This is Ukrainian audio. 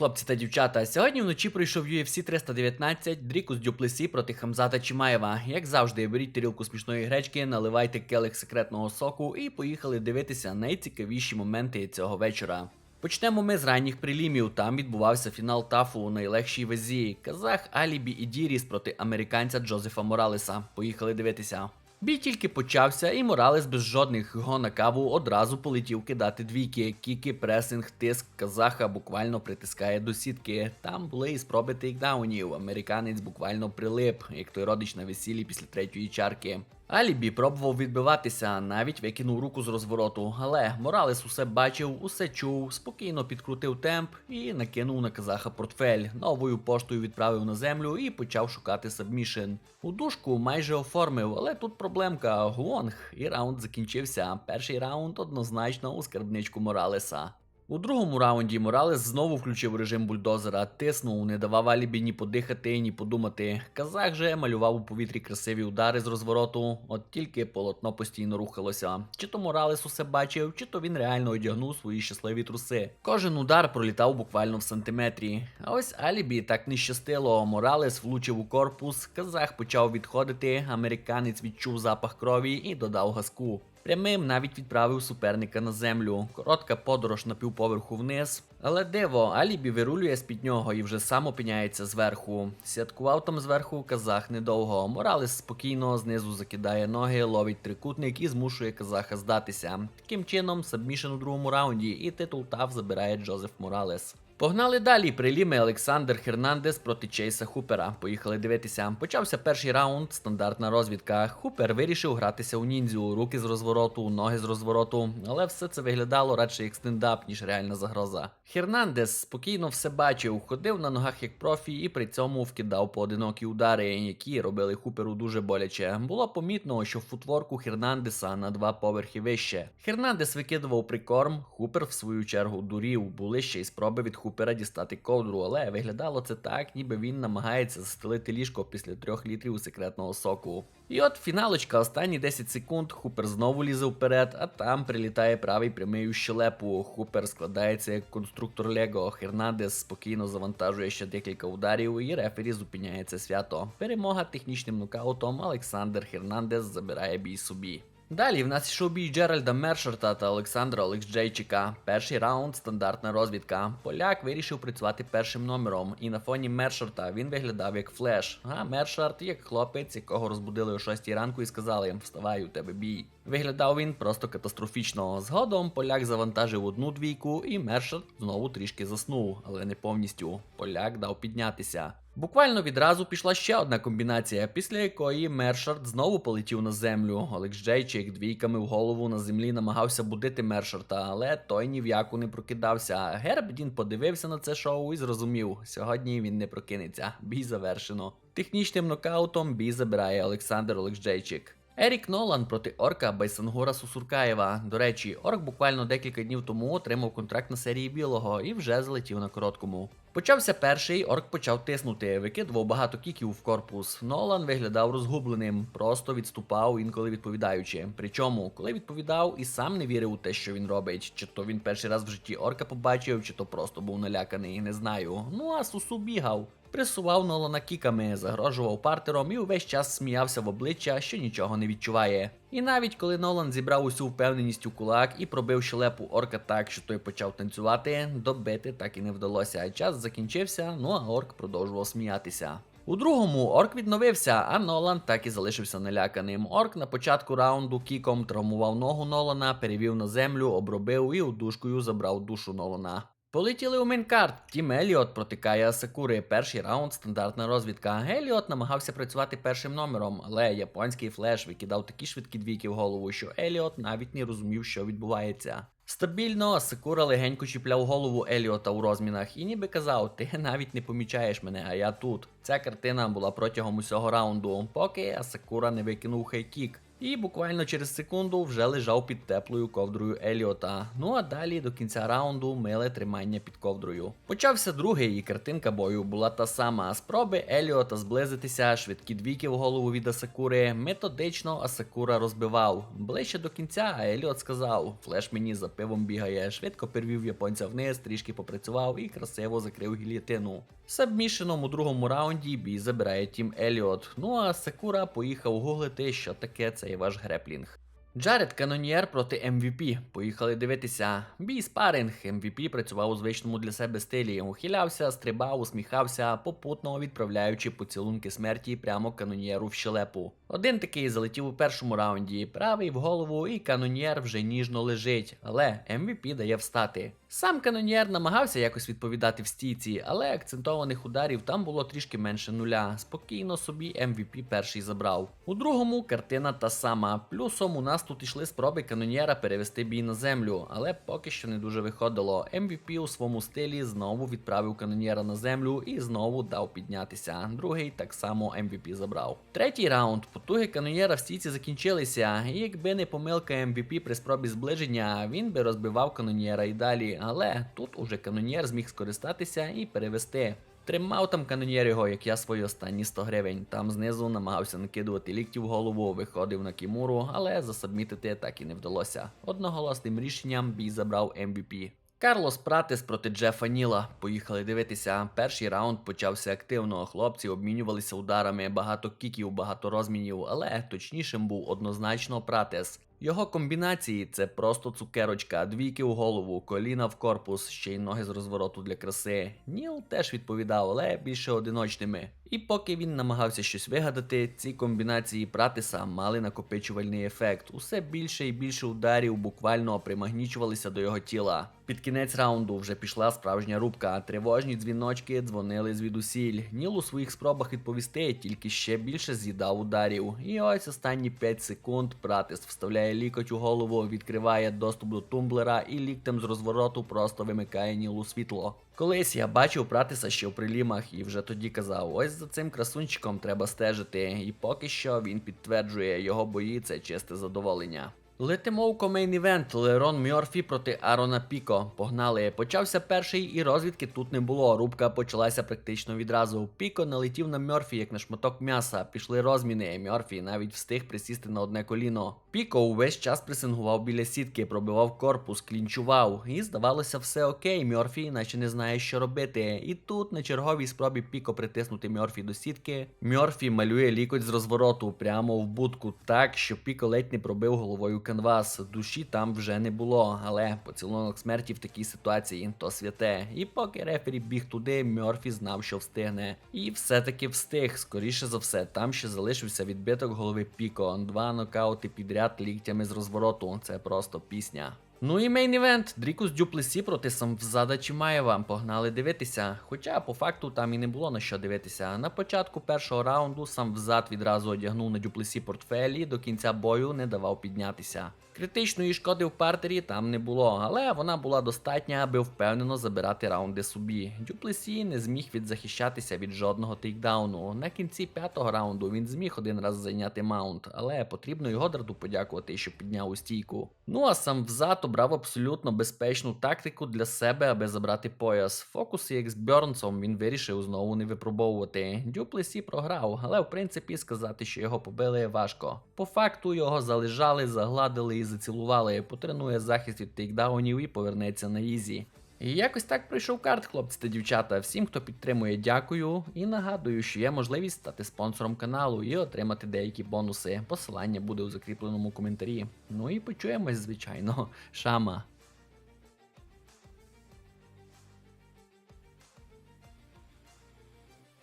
хлопці та дівчата. Сьогодні вночі пройшов UFC 319, Дрікус Дюплесі проти Хамзата Чимаєва. Як завжди, беріть тарілку смішної гречки, наливайте келих секретного соку і поїхали дивитися найцікавіші моменти цього вечора. Почнемо ми з ранніх прилімів. Там відбувався фінал тафу у найлегшій вазі. Казах Алібі і Діріс проти американця Джозефа Моралеса. Поїхали дивитися. Бій тільки почався, і Моралес без жодних го на каву одразу полетів кидати двійки. Кіки, пресинг, тиск казаха буквально притискає до сітки. Там були і спроби тейкдаунів. Американець буквально прилип, як той родич на весіллі після третьої чарки. Алібі пробував відбиватися, навіть викинув руку з розвороту, але Моралес усе бачив, усе чув, спокійно підкрутив темп і накинув на казаха портфель. Новою поштою відправив на землю і почав шукати сабмішен. У дужку майже оформив, але тут проблемка гонг, і раунд закінчився. Перший раунд однозначно у скарбничку Моралеса. У другому раунді Моралес знову включив режим бульдозера, тиснув, не давав Алібі ні подихати, ні подумати. Казах же малював у повітрі красиві удари з розвороту, от тільки полотно постійно рухалося. Чи то Моралес усе бачив, чи то він реально одягнув свої щасливі труси. Кожен удар пролітав буквально в сантиметрі. А ось Алібі так не щастило. Моралес влучив у корпус, казах почав відходити, американець відчув запах крові і додав газку. Прямим навіть відправив суперника на землю. Коротка подорож на півповерху вниз. Але диво, Алібі вирулює з-під нього і вже сам опиняється зверху. Святкував там зверху казах недовго. Моралес спокійно знизу закидає ноги, ловить трикутник і змушує казаха здатися. Таким чином, сабмішен у другому раунді, і титул ТАФ забирає Джозеф Моралес. Погнали далі. Приліми Олександр Хернандес проти Чейса Хупера. Поїхали дивитися. Почався перший раунд, стандартна розвідка. Хупер вирішив гратися у ніндзю, руки з розвороту, ноги з розвороту, але все це виглядало радше як стендап, ніж реальна загроза. Хернандес спокійно все бачив, ходив на ногах як профі і при цьому вкидав поодинокі удари, які робили Хуперу дуже боляче. Було помітно, що футворку Хернандеса на два поверхи вище. Хернандес викидував прикорм, Хупер в свою чергу дурів. Були ще й спроби від Хупера дістати ковдру, але виглядало це так, ніби він намагається застелити ліжко після трьох літрів секретного соку. І от фіналочка, останні 10 секунд, Хупер знову лізе вперед, а там прилітає правий прямий у щелепу. Хупер складається як конструктор Лего. Хернандес спокійно завантажує ще декілька ударів, і рефері зупиняє це свято. Перемога технічним нокаутом Олександр Хернандес забирає бій собі. Далі в нас йшов бій Джеральда Мершерта та Олександра Олексджейчика. Перший раунд стандартна розвідка. Поляк вирішив працювати першим номером, і на фоні Мершерта він виглядав як флеш. А Мершарт як хлопець, якого розбудили о 6 ранку і сказали: Вставай, у тебе бій. Виглядав він просто катастрофічно. Згодом поляк завантажив одну двійку, і Мершарт знову трішки заснув, але не повністю. Поляк дав піднятися. Буквально відразу пішла ще одна комбінація, після якої Мершард знову полетів на землю. Олекс Джейчик двійками в голову на землі намагався будити Мершарта, але той ні в яку не прокидався. Гербдін подивився на це шоу і зрозумів, сьогодні він не прокинеться. Бій завершено. Технічним нокаутом бій забирає Олександр Олекджейчик. Ерік Нолан проти орка Байсангора Сусуркаєва. До речі, орк буквально декілька днів тому отримав контракт на серії білого і вже залетів на короткому. Почався перший, орк почав тиснути, викидував багато кіків в корпус. Нолан виглядав розгубленим, просто відступав, інколи відповідаючи. Причому, коли відповідав, і сам не вірив у те, що він робить, чи то він перший раз в житті орка побачив, чи то просто був наляканий, не знаю. Ну а Сусу бігав. Пресував Нолана кіками, загрожував партером і увесь час сміявся в обличчя, що нічого не відчуває. І навіть коли Нолан зібрав усю впевненість у кулак і пробив щелепу орка так, що той почав танцювати, добити так і не вдалося. Час закінчився, ну а орк продовжував сміятися. У другому орк відновився, а Нолан так і залишився наляканим. Орк на початку раунду кіком травмував ногу Нолана, перевів на землю, обробив і удушкою забрав душу Нолана. Полетіли у мейнкарт. Тім Еліот протикає Асакури. Перший раунд стандартна розвідка. Еліот намагався працювати першим номером, але японський флеш викидав такі швидкі двійки в голову, що Еліот навіть не розумів, що відбувається. Стабільно Асакура легенько чіпляв голову Еліота у розмінах і ніби казав: ти навіть не помічаєш мене, а я тут. Ця картина була протягом усього раунду, поки Асакура не викинув хейкік. І буквально через секунду вже лежав під теплою ковдрою Еліота. Ну а далі до кінця раунду миле тримання під ковдрою. Почався другий, і картинка бою була та сама. Спроби Еліота зблизитися, швидкі двійки в голову від Асакури. Методично Асакура розбивав. Ближче до кінця Еліот сказав: Флеш мені за пивом бігає. Швидко перевів японця вниз, трішки попрацював і красиво закрив гільєтину. Сабмішеном у другому раунді бій забирає тім Еліот. Ну а Сакура поїхав гуглити, що таке цей ваш греплінг. Джаред Каноньєр проти MVP. Поїхали дивитися. Бій спаринг. MVP працював у звичному для себе стилі. Ухилявся, стрибав, усміхався, попутно відправляючи поцілунки смерті прямо каноньєру в щелепу. Один такий залетів у першому раунді, правий в голову, і каноньєр вже ніжно лежить, але MVP дає встати. Сам каноньєр намагався якось відповідати в стійці, але акцентованих ударів там було трішки менше нуля. Спокійно собі MVP перший забрав. У другому картина та сама. Плюсом у нас тут ішли спроби каноньєра перевести бій на землю, але поки що не дуже виходило. MVP у своєму стилі знову відправив каноньєра на землю і знову дав піднятися. Другий так само MVP забрав. Третій раунд. Потуги каноньєра в стійці закінчилися, і якби не помилка MVP при спробі зближення, він би розбивав каноньєра і далі. Але тут уже каноньєр зміг скористатися і перевести. Тримав там каноньєр його, як я свої останні 100 гривень. Там знизу намагався накидувати лікті в голову, виходив на кімуру, але засабмітити так і не вдалося. Одноголосним рішенням бій забрав MVP. Карлос Пратес проти Джефа Ніла. Поїхали дивитися. Перший раунд почався активно. Хлопці обмінювалися ударами, багато кіків, багато розмінів, але точнішим був однозначно Пратес. Його комбінації це просто цукерочка, двійки у голову, коліна в корпус, ще й ноги з розвороту для краси. Ніл теж відповідав, але більше одиночними. І поки він намагався щось вигадати, ці комбінації Пратиса мали накопичувальний ефект. Усе більше і більше ударів буквально примагнічувалися до його тіла. Під кінець раунду вже пішла справжня рубка. Тривожні дзвіночки дзвонили звідусіль. Ніл у своїх спробах відповісти, тільки ще більше з'їдав ударів. І ось останні 5 секунд Пратис вставляє лікоть у голову, відкриває доступ до тумблера і ліктем з розвороту просто вимикає Нілу світло. Колись я бачив Пратиса ще в прилімах і вже тоді казав: ось за цим красунчиком треба стежити. І поки що він підтверджує, його бої це чисте задоволення. Летимо у комейн івент Лерон Мьорфі проти Арона Піко. Погнали. Почався перший, і розвідки тут не було. Рубка почалася практично відразу. Піко налетів на Мьорфі, як на шматок м'яса. Пішли розміни. Мьорфі навіть встиг присісти на одне коліно. Піко увесь час пресингував біля сітки, пробивав корпус, клінчував. І здавалося, все окей. Мьорфі, наче не знає, що робити. І тут на черговій спробі Піко притиснути Мьорфі до сітки. Мьорфі малює лікоть з розвороту прямо в будку, так що Піко ледь не пробив головою канвас. Душі там вже не було, але поцілунок смерті в такій ситуації то святе. І поки рефері біг туди, Мьорфі знав, що встигне. І все-таки встиг. Скоріше за все, там ще залишився відбиток голови Піко. Два нокаути підряд ліктями з розвороту. Це просто пісня. Ну і мейн івент. Дрікус Дюплесі проти Самвзада Чимаєва. Погнали дивитися. Хоча по факту там і не було на що дивитися. На початку першого раунду Самвзад відразу одягнув на Дюплесі портфелі, до кінця бою не давав піднятися. Критичної шкоди в партері там не було, але вона була достатня, аби впевнено забирати раунди собі. Дюплесі не зміг відзахищатися від жодного тейкдауну. На кінці п'ятого раунду він зміг один раз зайняти маунт, але потрібно його Годдарду подякувати, що підняв у стійку. Ну а сам взад обрав абсолютно безпечну тактику для себе, аби забрати пояс. Фокуси як з Бьорнсом він вирішив знову не випробовувати. Дюплесі програв, але в принципі сказати, що його побили важко. По факту його залежали, загладили і зацілували. Потренує захист від тейкдаунів і повернеться на ізі. І якось так пройшов карт, хлопці та дівчата. Всім, хто підтримує, дякую. І нагадую, що є можливість стати спонсором каналу і отримати деякі бонуси. Посилання буде у закріпленому коментарі. Ну і почуємось, звичайно. Шама.